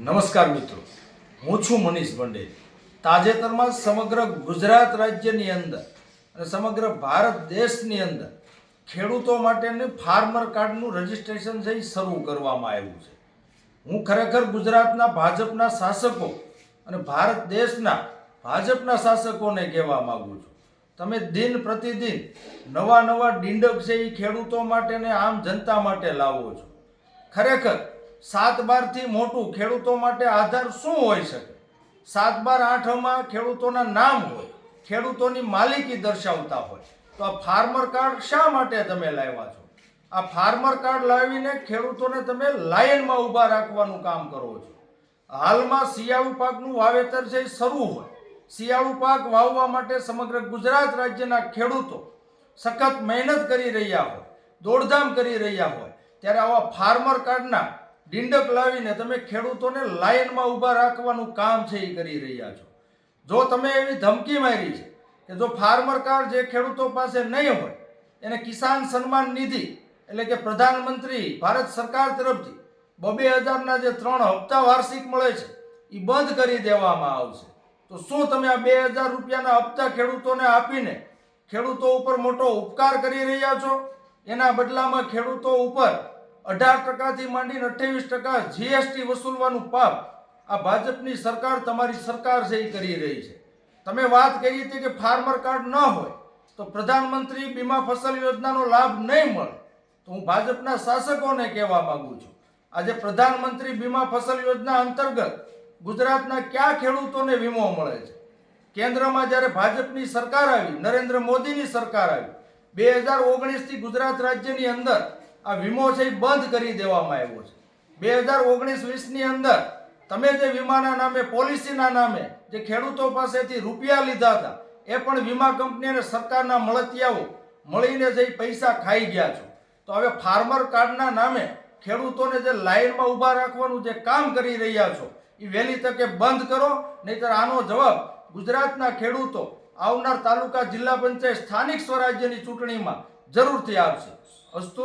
નમસ્કાર મિત્રો. હું છું મનીષ ભંડે તાજેતરમાં સમગ્ર ગુજરાત રાજ્યની અંદર અને સમગ્ર ભારત દેશની અંદર ખેડૂતો માટેનું ફાર્મર કાર્ડનું રજિસ્ટ્રેશન છે શરૂ કરવામાં આવ્યું છે. હું ખરેખર ગુજરાતના ભાજપના શાસકો અને ભારત દેશના ભાજપના શાસકોને કહેવા માગું છું. તમે દિન પ્રતિદિન નવા નવા ડીંડક છે એ ખેડૂતો માટે ને આમ જનતા માટે લાવો છો. ખરેખર સાત બારથી મોટું ખેડૂતો માટે આધાર શું હોઈ શકે? સાત બાર આઠમાં ખેડૂતોના નામ હોય, ખેડૂતોની માલિકી દર્શાવતા હોય, તો આ ફાર્મર કાર્ડ શા માટે તમે લાવ્યા છો? આ ફાર્મર કાર્ડ લાવીને ખેડૂતોને તમે લાઇનમાં ઊભા રાખવાનું કામ કરો છો. હાલમાં શિયાળુ પાકનું વાવેતર છે એ શરૂ હોય, શિયાળુ પાક વાવવા માટે સમગ્ર ગુજરાત રાજ્યના ખેડૂતો સખત મહેનત કરી રહ્યા હોય, દોડધામ કરી રહ્યા હોય, ત્યારે આવા ફાર્મર કાર્ડના ડીંડક લાવીને તમે ખેડૂતોને લાઇનમાં ઊભા રાખવાનું કામ છે એ કરી રહ્યા છો. જો તમે એવી ધમકી મારી છે કે જો ફાર્મર કાર્ડ જે ખેડૂતો પાસે નહીં હોય, એને કિસાન સન્માન નિધિ એટલે કે પ્રધાનમંત્રી ભારત સરકાર તરફથી બબે હજારના જે ત્રણ હપ્તા વાર્ષિક મળે છે, એ બંધ કરી દેવામાં આવશે. તો શું તમે આ બે હજાર રૂપિયાના હપ્તા ખેડૂતોને આપીને ખેડૂતો ઉપર મોટો ઉપકાર કરી રહ્યા છો? એના બદલામાં ખેડૂતો ઉપર અઢાર ટકાથી માંડીને અઠ્યાવીસ ટકા જીએસટી વસૂલવાનું પાપ આ ભાજપની સરકાર, તમારી સરકાર છે એ કરી રહી છે. તમે વાત કરી હતી કે ફાર્મર કાર્ડ ન હોય, તો પ્રધાનમંત્રી બીમા ફસલ યોજનાનો લાભ નહીં મળે, તો હું ભાજપના શાસકોને કહેવા માગું છું. આજે પ્રધાનમંત્રી બીમા ફસલ યોજના અંતર્ગત ગુજરાતના કયા ખેડૂતોને વીમો મળે છે? કેન્દ્રમાં જ્યારે ભાજપની સરકાર આવી, નરેન્દ્ર મોદીની સરકાર આવી, બે હજાર ઓગણીસથી ગુજરાત રાજ્યની અંદર આ વીમો છે એ બંધ કરી દેવામાં આવ્યો છે. બે હજાર ઓગણીસ વીસની અંદર તમે જે વીમાના નામે, પોલિસીના નામે જે ખેડૂતો પાસેથી રૂપિયા લીધા હતા, એ પણ વીમા કંપની અને સરકારના મળતિયાઓ મળીને જે પૈસા ખાઈ ગયા છો. તો હવે ફાર્મર કાર્ડના નામે ખેડૂતોને જે લાઇનમાં ઊભા રાખવાનું જે કામ કરી રહ્યા છો, એ વહેલી તકે બંધ કરો, નહીતર આનો જવાબ ગુજરાતના ખેડૂતો આવનાર તાલુકા જિલ્લા પંચાયત સ્થાનિક સ્વરાજ્યની ચૂંટણીમાં જરૂરથી આપશે અસ્તુ